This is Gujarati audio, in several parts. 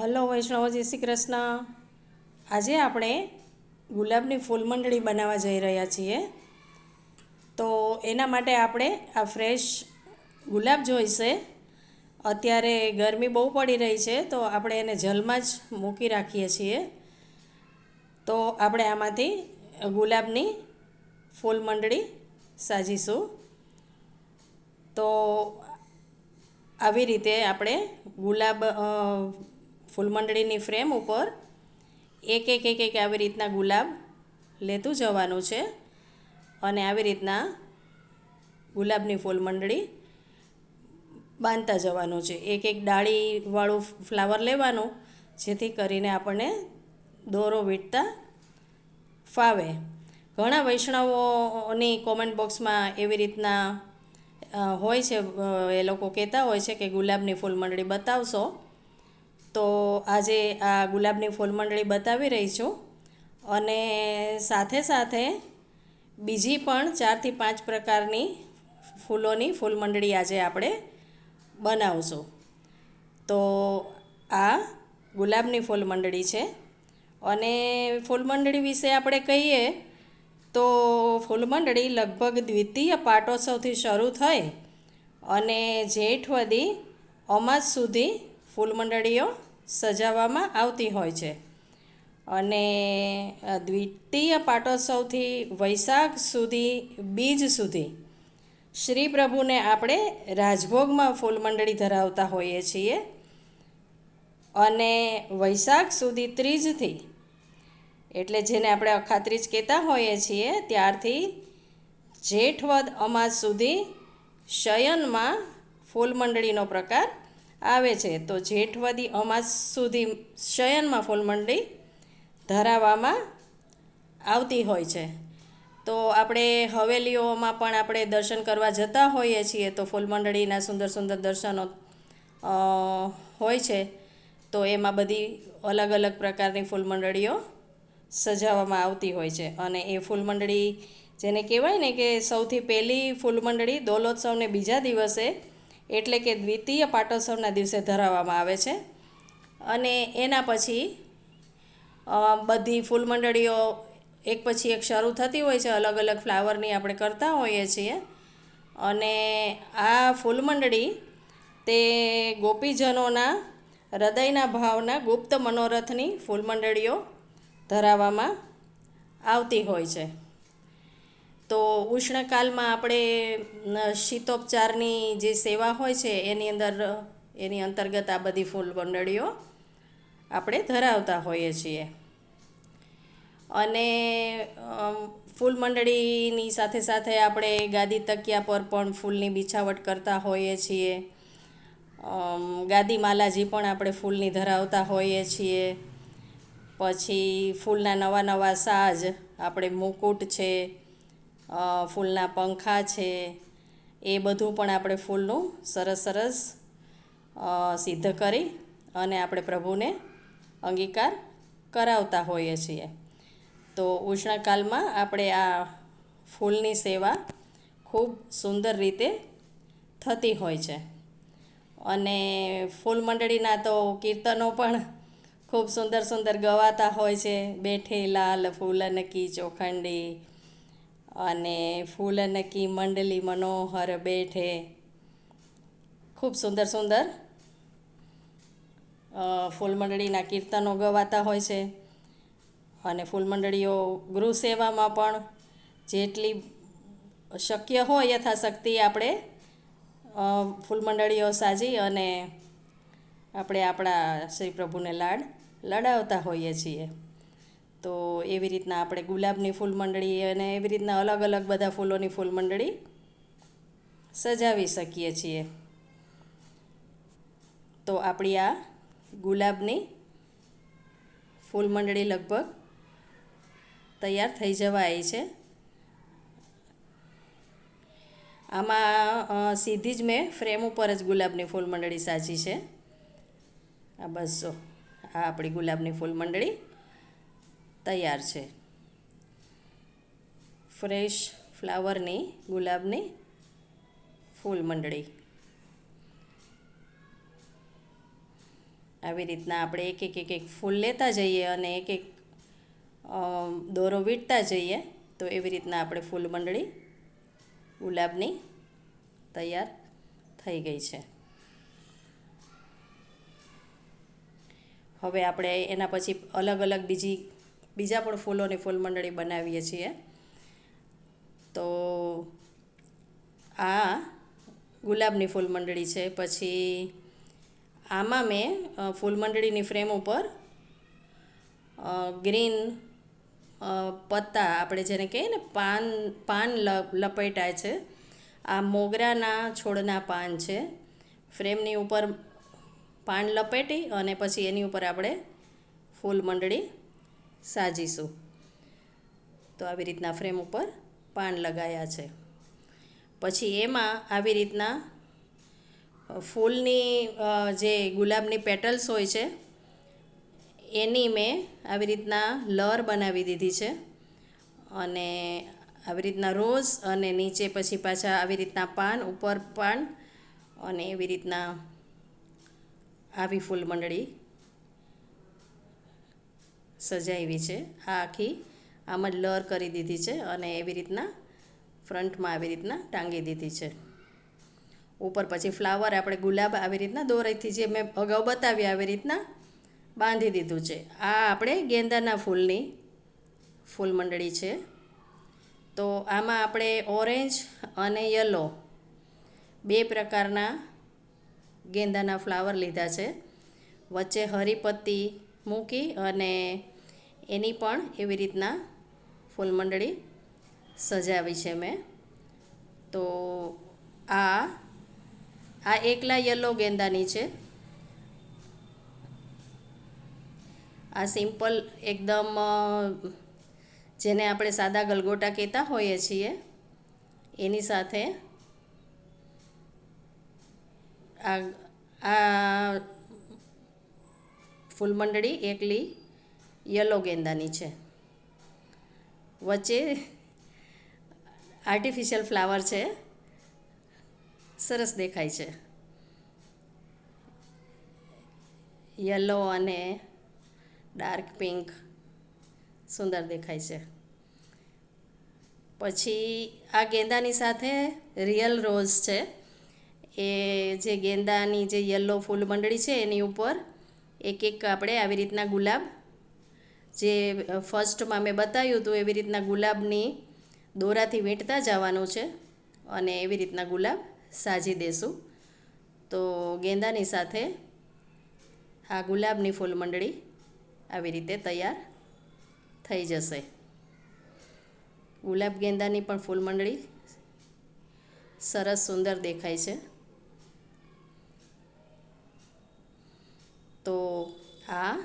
હલો વૈષ્ણવ જય શ્રી કૃષ્ણ. આજે આપણે ગુલાબની ફૂલ મંડળી બનાવવા જઈ રહ્યા છીએ. તો એના માટે આપણે આ ફ્રેશ ગુલાબ જોઈશે. અત્યારે ગરમી બહુ પડી રહી છે, તો આપણે એને જલમાં જ મૂકી રાખીએ છીએ. તો આપણે આમાંથી ગુલાબની ફૂલ મંડળી સાજીશું. તો આવી રીતે આપણે ગુલાબ ફૂલમંડળીની ફ્રેમ ઉપર એક એક એક એક આવી રીતના ગુલાબ લેતું જવાનું છે અને આવી રીતના ગુલાબની ફૂલમંડળી બાંધતા જવાનું છે. એક એક ડાળીવાળું ફ્લાવર લેવાનું, જેથી કરીને આપણને દોરો વીંટતા ફાવે. ઘણા વૈષ્ણવોની કોમેન્ટ બોક્સમાં એવી રીતના હોય છે એ લોકો કહેતા હોય છે કે ગુલાબની ફૂલ મંડળી બતાવશો. તો આજે આ ગુલાબની ફૂલ મંડળી બતાવી રહી છું. અને સાથે સાથે બીજી પણ ચારથી પાંચ પ્રકારની ફૂલોની ફૂલ મંડળી આજે આપણે બનાવશું. તો આ ગુલાબની ફૂલ મંડળી છે. અને ફૂલ મંડળી વિશે આપણે કહીએ તો ફૂલ મંડળી લગભગ દ્વિતીય પાટોત્સવથી શરૂ થઈ અને જેઠ વદી અમાસ સુધી ફૂલ મંડળીઓ સજાવવામાં આવતી હોય છે. અને દ્વિતીય પાટોત્સવથી વૈશાખ સુધી, બીજ સુધી શ્રી પ્રભુને આપણે રાજભોગમાં ફૂલ મંડળી ધરાવતા હોઈએ છીએ. અને વૈશાખ સુધી ત્રીજથી, એટલે જેને આપણે અખાત્રીજ કહેતા હોઈએ છીએ, ત્યારથી જેઠવદ અમાસ સુધી શયનમાં ફૂલ મંડળીનો પ્રકાર આવે છે. તો જેઠવદી અમાસ સુધી શયનમાં ફૂલ મંડળી ધરાવવામાં આવતી હોય છે. તો આપણે હવેલીઓમાં પણ આપણે દર્શન કરવા જતા હોઈએ છીએ તો ફૂલ મંડળીના સુંદર સુંદર દર્શનો હોય છે. તો એમાં બધી અલગ અલગ પ્રકારની ફૂલ મંડળીઓ સજાવવામાં આવતી હોય છે. અને એ ફૂલ મંડળી જેને કહેવાય ને કે સૌથી પહેલી ફૂલમંડળી દોલોત્સવને બીજા દિવસે એટલે કે દ્વિતીય પાટોત્સવના દિવસે ધરાવવામાં આવે છે. અને એના પછી બધી ફૂલ મંડળીઓ એક પછી એક શરૂ થતી હોય છે. અલગ અલગ ફ્લાવરની આપણે કરતા હોઈએ છીએ. અને આ ફૂલ મંડળી તે ગોપીજનોના હૃદયના ભાવના ગુપ્ત મનોરથની ફૂલ મંડળીઓ ધરાવવામાં આવતી હોય છે. તો ઉષ્ણકાલમાં આપણે શીતોપચારની જે સેવા હોય છે, એની અંદર, એની અંતર્ગત આ બધી ફૂલ મંડળીઓ આપણે ધરાવતા હોઈએ છીએ. અને ફૂલ મંડળીની સાથે સાથે આપણે ગાદી તકિયા પર પણ ફૂલની બિછાવટ કરતા હોઈએ છીએ. ગાદી માલાજી પણ આપણે ફૂલની ધરાવતા હોઈએ છીએ. પછી ફૂલના નવા નવા સાજ આપણે મુકુટ છે. ફૂલના પંખા છે, એ બધું પણ આપણે ફૂલનું સરસ સરસ સિદ્ધ કરી અને આપણે પ્રભુને અંગીકાર કરાવતા હોઈએ છીએ. તો ઉષ્ણકાલમાં આપણે આ ફૂલની સેવા ખૂબ સુંદર રીતે થતી હોય છે. અને ફૂલ મંડળીના તો કીર્તનો પણ ખૂબ સુંદર સુંદર ગવાતા હોય છે. બેઠે લાલ ફૂલ કી ચોખંડી અને ફૂલન કી મંડલી મનોહર બેઠે. ખૂબ સુંદર સુંદર ફૂલમંડળીના ફૂલ કીર્તનો ગવાતા હોય છે. અને ફૂલમંડળીઓ ગૃહ સેવામાં પણ જેટલી શક્ય હોય યથાશક્તિ આપણે ફૂલમંડળીઓ સાજી અને આપણે આપણા શ્રી પ્રભુને લાડ, લડાવતા હોઈએ છીએ. તો એવી રીતના આપણે ગુલાબની ફૂલ મંડળી અને એવી રીતના અલગ અલગ બધા ફૂલોની ફૂલ મંડળી સજાવી શકીએ છીએ. તો આપણી આ ગુલાબની ફૂલ મંડળી લગભગ તૈયાર થઈ જવા આવી છે. આમાં સીધી જ મેં ફ્રેમ ઉપર જ ગુલાબની ફૂલ મંડળી સાજી છે. આ બસ આ આપણી ગુલાબની ફૂલ મંડળી તૈયાર છે. ફ્રેશ ફ્લાવરની ગુલાબની ફૂલ મંડળી. આવી રીતના આપણે એક એક એક એક ફૂલ લેતા જઈએ અને એક એક દોરો વીંટતા જઈએ, તો એવી રીતના આપણે ફૂલ મંડળી ગુલાબની તૈયાર થઈ ગઈ છે. હવે આપણે એના પછી અલગ અલગ બીજી બીજા પણ ફૂલોની ફૂલ મંડળી બનાવીએ છીએ. તો આ ગુલાબની ફૂલ મંડળી છે. પછી આમાં મેં ફૂલ મંડળીની ફ્રેમ ઉપર ગ્રીન પત્તા આપણે જેને કહીએ ને પાન પાન લપેટાય છે. આ મોગરાના છોડના પાન છે. ફ્રેમની ઉપર પાન લપેટી અને પછી એની ઉપર આપણે ફૂલ મંડળી સાજીશું. તો આવી રીતના ફ્રેમ ઉપર પાન લગાયા છે. પછી એમાં આવી રીતના ફૂલની જે ગુલાબની પેટલ્સ હોય છે, એની મેં આવી રીતના લર બનાવી દીધી છે. અને આવી રીતના રોઝ અને નીચે પછી પાછા આવી રીતના પાન, ઉપર પાન અને એવી રીતના આવી ફૂલ મંડળી સજાવી છે. આ આખી આમ જ લર કરી દીધી છે અને એવી રીતના ફ્રન્ટમાં આવી રીતના ટાંગી દીધી છે. ઉપર પછી ફ્લાવર આપણે ગુલાબ આવી રીતના દોરાઈથી જે મેં અગાઉ બતાવ્યા આવી રીતના બાંધી દીધું છે. આ આપણે ગેંદાના ફૂલની ફૂલ મંડળી છે. તો આમાં આપણે ઓરેન્જ અને યલો બે પ્રકારના ગેંદાના ફ્લાવર લીધા છે. વચ્ચે હરી પત્તી મૂકી અને એની પણ એવી રીતના ફૂલ મંડળી સજાવી છે મેં. તો આ આ એકલા યલો ગેંદાની છે. આ સિમ્પલ એકદમ જેને આપણે સાદા ગલગોટા કહેતા હોઈએ છીએ, એની સાથે આ આ ફૂલમંડળી એકલી યલો ગેંદાની છે. વચ્ચે આર્ટિફિશિયલ ફ્લાવર છે. સરસ દેખાય છે. યલો અને ડાર્ક પિંક સુંદર દેખાય છે. પછી આ ગેંદાની સાથે રિયલ રોઝ છે. એ જે ગેંદાની જે યલો ફૂલ મંડળી છે એની ઉપર એક એક આપણે આવી રીતના ગુલાબ જે ફર્સ્ટમાં મેં બતાવ્યું હતું એવી રીતના ગુલાબની દોરાથી વીંટતા જવાનું છે અને એવી રીતના ગુલાબ સાજી દેશું. તો ગેંદાની સાથે આ ગુલાબની ફૂલ મંડળી આવી રીતે તૈયાર થઈ જશે. ગુલાબ ગેંદાની પણ ફૂલ મંડળી સરસ સુંદર દેખાય છે. તો આ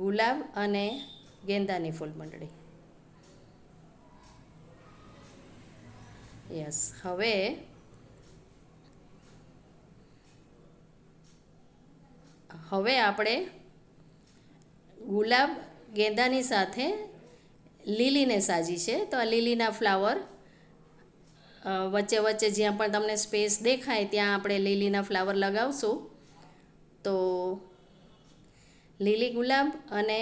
ગુલાબ અને ગેંદાની ફૂલ મંડળી. યસ હવે હવે આપણે ગુલાબ ગેંદાની સાથે લીલીને સાજી છે. તો આ લીલીના ફ્લાવર વચ્ચે વચ્ચે જ્યાં પણ તમને સ્પેસ દેખાય ત્યાં આપણે લીલીના ફ્લાવર લગાવશું. તો લીલી ગુલાબ અને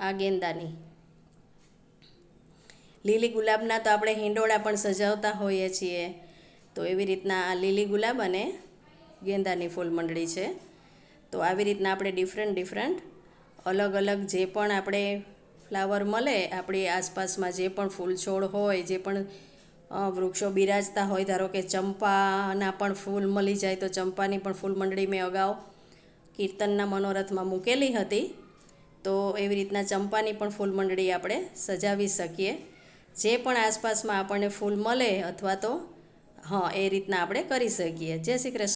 આ ગેંદાની. લીલી ગુલાબના તો આપણે હિંડોળા પણ સજાવતા હોઈએ છીએ. તો એવી રીતના આ લીલી ગુલાબ અને ગેંદાની ફૂલ મંડળી છે. તો આવી રીતના આપણે ડિફરન્ટ ડિફરન્ટ અલગ અલગ જે પણ આપણે ફ્લાવર મળે, આપણી આસપાસમાં જે પણ ફૂલ છોડ હોય, જે પણ વૃક્ષો બિરાજતા હોય, ધારો કે ચંપાના પણ ફૂલ મળી જાય, તો ચંપાની પણ ફૂલ મંડળી મેં અગાઉ કીર્તનના મનોરથમાં મૂકેલી હતી. તો એવી રીતના ચંપાની પણ ફૂલ મંડળી આપણે સજાવી શકીએ. જે પણ આસપાસમાં આપણને ફૂલ મળે અથવા તો, હા, એ રીતના આપણે કરી શકીએ. જય શ્રી કૃષ્ણ.